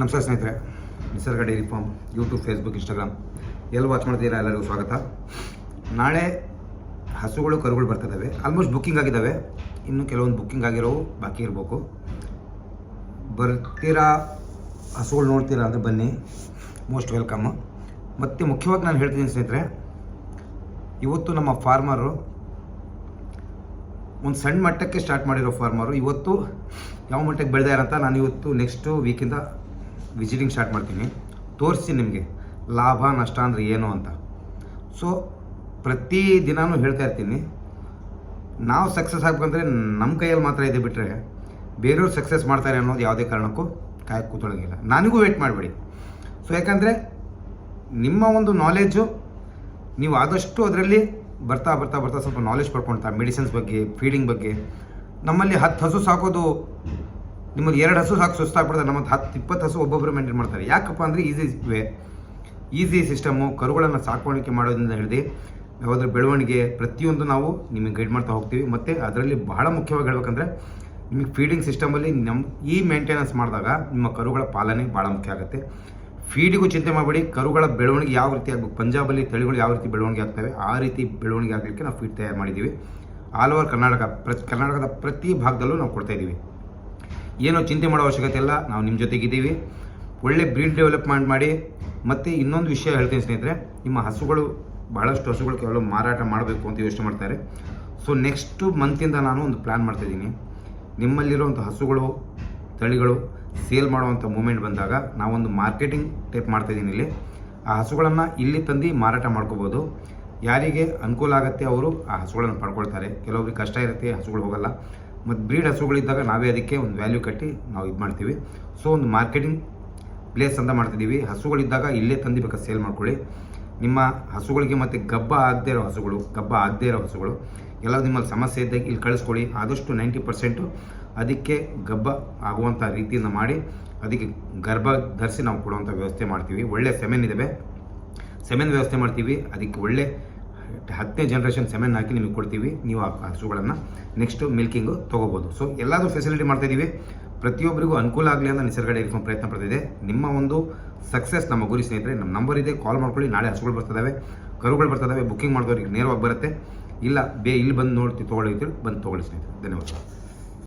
ನಮಸ್ಕಾರ ಸ್ನೇಹಿತರೆ, Nisarga dairy farm YouTube Facebook Instagram ಎಲ್ಲಿ ವಾಚ್ ಮಾಡ್ತೀರಾ ಎಲ್ಲರಿಗೂ ಸ್ವಾಗತ. ನಾಳೆ ಹಸುಗಳು, ಕರುಗಳು ಬರ್ತಿದ್ದಾವೆ. ಆಲ್ಮೋಸ್ಟ್ ಬುಕ್ಕಿಂಗ್ ಆಗಿದ್ದಾವೆ. ಇನ್ನು ಕೆಲವೊಂದು ಬುಕ್ಕಿಂಗ್ ಆಗಿರೋವು ಬಾಕಿ ಇರಬೇಕು. ಬರ್ತೀರಾ? ಹಸುಗಳು ನೋಡ್ತೀರಾ ಅಂದರೆ ಬನ್ನಿ. ಮೋಸ್ಟ್ ವೆಲ್ಕಮ್ ಮತ್ತು ಮುಖ್ಯವಾಗಿ ನಾನು ಹೇಳ್ತೀನಿ ಸ್ನೇಹಿತರೆ, ಇವತ್ತು ನಮ್ಮ ಫಾರ್ಮರು ಒಂದು ಸಣ್ಣ ಮಟ್ಟಕ್ಕೆ ಸ್ಟಾರ್ಟ್ ಮಾಡಿರೋ ಫಾರ್ಮರು ಇವತ್ತು ಯಾವ ಮಟ್ಟಕ್ಕೆ ಬೆಳೆದಾರಂತ ನಾನು ಇವತ್ತು ನೆಕ್ಸ್ಟು ವೀಕಿಂದ ವಿಸಿಟಿಂಗ್ ಸ್ಟಾರ್ಟ್ ಮಾಡ್ತೀನಿ. ತೋರಿಸ್ತೀನಿ ನಿಮಗೆ ಲಾಭ, ನಷ್ಟ ಅಂದರೆ ಏನು ಅಂತ. ಸೊ ಪ್ರತಿ ದಿನಾನೂ ಹೇಳ್ತಾ ಇರ್ತೀನಿ. ನಾವು ಸಕ್ಸಸ್ ಆಗಬೇಕಂದ್ರೆ ನಮ್ಮ ಕೈಯಲ್ಲಿ ಮಾತ್ರ ಇದೆ ಬಿಟ್ಟರೆ ಬೇರೆಯವ್ರು ಸಕ್ಸಸ್ ಮಾಡ್ತಾರೆ ಅನ್ನೋದು ಯಾವುದೇ ಕಾರಣಕ್ಕೂ ಕಾಯಕ್ಕೆ ಕೂತೊಳಗಿಲ್ಲ ನನಗೂ ವೇಟ್ ಮಾಡಬೇಡಿ. ಸೊ ಯಾಕಂದರೆ ನಿಮ್ಮ ಒಂದು ನಾಲೆಜು ನೀವು ಆದಷ್ಟು ಅದರಲ್ಲಿ ಬರ್ತಾ ಬರ್ತಾ ಬರ್ತಾ ಸ್ವಲ್ಪ ನಾಲೆಜ್ ಪಡ್ಕೊಳ್ತಾ ಮೆಡಿಸಿನ್ಸ್ ಬಗ್ಗೆ ಫೀಡಿಂಗ್ ಬಗ್ಗೆ, ನಮ್ಮಲ್ಲಿ ಹತ್ತು ಹಸು ಸಾಕೋದು ನಿಮಗೆ ಎರಡು ಹಸು ಸಾಕು ಸುಸ್ತಾಗ್ಬಿಡ್ತಾರೆ ನಮ್ಮದು ಹತ್ತು ಇಪ್ಪತ್ತು ಹಸು ಒಬ್ಬೊಬ್ಬರು ಮೇಂಟೈನ್ ಮಾಡ್ತಾರೆ. ಯಾಕಪ್ಪ ಅಂದರೆ ಈಸಿ ವೇ, ಈಸಿ ಸಿಸ್ಟಮು, ಕರುಗಳನ್ನು ಸಾಕಾಣಿಕೆ ಮಾಡೋದ್ರಿಂದ ಹಿಡಿದು ಯಾವುದ್ರ ಬೆಳವಣಿಗೆ ಪ್ರತಿಯೊಂದು ನಾವು ನಿಮಗೆ ಗೈಡ್ ಮಾಡ್ತಾ ಹೋಗ್ತೀವಿ. ಮತ್ತು ಅದರಲ್ಲಿ ಬಹಳ ಮುಖ್ಯವಾಗಿ ಹೇಳ್ಬೇಕಂದ್ರೆ ನಿಮಗೆ ಫೀಡಿಂಗ್ ಸಿಸ್ಟಮಲ್ಲಿ ನಮ್ಮ ಈ ಮೇಂಟೆನೆನ್ಸ್ ಮಾಡಿದಾಗ ನಿಮ್ಮ ಕರುಗಳ ಪಾಲನೆ ಭಾಳ ಮುಖ್ಯ ಆಗುತ್ತೆ. ಫೀಡಿಗೂ ಚಿಂತೆ ಮಾಡಬೇಡಿ. ಕರುಗಳ ಬೆಳವಣಿಗೆ ಯಾವ ರೀತಿ ಆಗಬೇಕು? ಪಂಜಾಬಲ್ಲಿ ತಳಿಗಳು ಯಾವ ರೀತಿ ಬೆಳವಣಿಗೆ ಆಗ್ತವೆ? ಆ ರೀತಿ ಬೆಳವಣಿಗೆ ಆಗಲಿಕ್ಕೆ ನಾವು ಫೀಡ್ ತಯಾರು ಮಾಡಿದ್ದೀವಿ. ಆಲ್ ಓವರ್ ಕರ್ನಾಟಕ, ಪ್ರತಿ, ಕರ್ನಾಟಕದ ಪ್ರತಿ ಭಾಗದಲ್ಲೂ ನಾವು ಕೊಡ್ತಾ ಇದ್ದೀವಿ. ಏನೋ ಚಿಂತೆ ಮಾಡೋ ಅವಶ್ಯಕತೆ ಇಲ್ಲ, ನಾವು ನಿಮ್ಮ ಜೊತೆಗಿದ್ದೀವಿ. ಒಳ್ಳೆ ಬ್ರೀಡ್ ಡೆವಲಪ್ಮೆಂಟ್ ಮಾಡಿ. ಮತ್ತು ಇನ್ನೊಂದು ವಿಷಯ ಹೇಳ್ತೀನಿ ಸ್ನೇಹಿತರೆ, ನಿಮ್ಮ ಹಸುಗಳು ಭಾಳಷ್ಟು ಹಸುಗಳು ಕೆಲವು ಮಾರಾಟ ಮಾಡಬೇಕು ಅಂತ ಯೋಚನೆ ಮಾಡ್ತಾರೆ. ಸೊ ನೆಕ್ಸ್ಟು ಮಂತಿಂದ ನಾನು ಒಂದು ಪ್ಲ್ಯಾನ್ ಮಾಡ್ತಿದ್ದೀನಿ ನಿಮ್ಮಲ್ಲಿರುವಂಥ ಹಸುಗಳು, ತಳಿಗಳು ಸೇಲ್ ಮಾಡುವಂಥ ಮೂಮೆಂಟ್ ಬಂದಾಗ ನಾವೊಂದು ಮಾರ್ಕೆಟಿಂಗ್ ಟೈಪ್ ಮಾಡ್ತಾಯಿದ್ದೀನಿ ಇಲ್ಲಿ. ಆ ಹಸುಗಳನ್ನು ಇಲ್ಲಿ ತಂದು ಮಾರಾಟ ಮಾಡ್ಕೋಬೋದು. ಯಾರಿಗೆ ಅನುಕೂಲ ಆಗುತ್ತೆ ಅವರು ಆ ಹಸುಗಳನ್ನು ಪಡ್ಕೊಳ್ತಾರೆ. ಕೆಲವೊಬ್ರಿಗೆ ಕಷ್ಟ ಇರುತ್ತೆ, ಹಸುಗಳು ಹೋಗಲ್ಲ. ಮತ್ತು ಬ್ರೀಡ್ ಹಸುಗಳಿದ್ದಾಗ ನಾವೇ ಅದಕ್ಕೆ ಒಂದು ವ್ಯಾಲ್ಯೂ ಕಟ್ಟಿ ನಾವು ಇದು ಮಾಡ್ತೀವಿ. ಸೊ ಒಂದು ಮಾರ್ಕೆಟಿಂಗ್ ಪ್ಲೇಸ್ ಅಂತ ಮಾಡ್ತಿದ್ದೀವಿ ಹಸುಗಳಿದ್ದಾಗ ಇಲ್ಲೇ ತಂದಿಬೇಕು ಸೇಲ್ ಮಾಡ್ಕೊಳ್ಳಿ. ನಿಮ್ಮ ಹಸುಗಳಿಗೆ ಮತ್ತು ಗಬ್ಬ ಆಗದೇ ಇರೋ ಹಸುಗಳು, ಗಬ್ಬ ಆಗದೇ ಇರೋ ಹಸುಗಳು ಎಲ್ಲ ನಿಮ್ಮಲ್ಲಿ ಸಮಸ್ಯೆ ಇದ್ದಾಗ ಇಲ್ಲಿ ಕಳಿಸ್ಕೊಳ್ಳಿ. ಆದಷ್ಟು ನೈಂಟಿ ಪರ್ಸೆಂಟು ಅದಕ್ಕೆ ಗಬ್ಬ ಆಗುವಂಥ ರೀತಿಯನ್ನು ಮಾಡಿ, ಅದಕ್ಕೆ ಗರ್ಭ ಧರಿಸಿ ನಾವು ಕೊಡುವಂಥ ವ್ಯವಸ್ಥೆ ಮಾಡ್ತೀವಿ. ಒಳ್ಳೆ ಸೆಮೆನ್ ಇದ್ದಾವೆ ಸೆಮೆನ್ ವ್ಯವಸ್ಥೆ ಮಾಡ್ತೀವಿ. ಅದಕ್ಕೆ ಒಳ್ಳೆ ಹತ್ತನೇ ಜನ್ರೇಷನ್ ಸೆಮೆನ್ ಹಾಕಿ ನಿಮಗೆ ಕೊಡ್ತೀವಿ. ನೀವು ಆ ಹಸುಗಳನ್ನು ನೆಕ್ಸ್ಟು ಮಿಲ್ಕಿಂಗು ತೊಗೋಬೋದು. ಸೊ ಎಲ್ಲದೂ ಫೆಸಿಲಿಟಿ ಮಾಡ್ತಾಯಿದ್ದೀವಿ ಪ್ರತಿಯೊಬ್ಬರಿಗೂ ಅನುಕೂಲ ಆಗಲಿ ಅಂತ ನಿಸರ್ಗಡೆ ಡೈರಿ ಪ್ರಯತ್ನ ಪಡ್ತಿದೆ. ನಿಮ್ಮ ಒಂದು ಸಕ್ಸಸ್ ನಮ್ಮ ಗುರಿ ಸ್ನೇಹಿತರೆ, ನಮ್ಮ ನಂಬರ್ ಇದೆ. ಕಾಲ್ ಮಾಡ್ಕೊಳ್ಳಿ. ನಾಳೆ ಹಸುಗಳು ಬರ್ತದಾವೆ. ಕರುಗಳು ಬರ್ತದವೆ. ಬುಕ್ಕಿಂಗ್ ಮಾಡಿದವ್ರಿಗೆ ನೇರವಾಗಿ ಬರುತ್ತೆ. ಇಲ್ಲ, ಬೇ, ಇಲ್ಲಿ ಬಂದು ನೋಡ್ತೀವಿ ತೊಗೊಳ್ಳಿ ಬಂದು ತೊಗೊಳ್ಳಿ ಸ್ನೇಹಿತರೆ. ಧನ್ಯವಾದ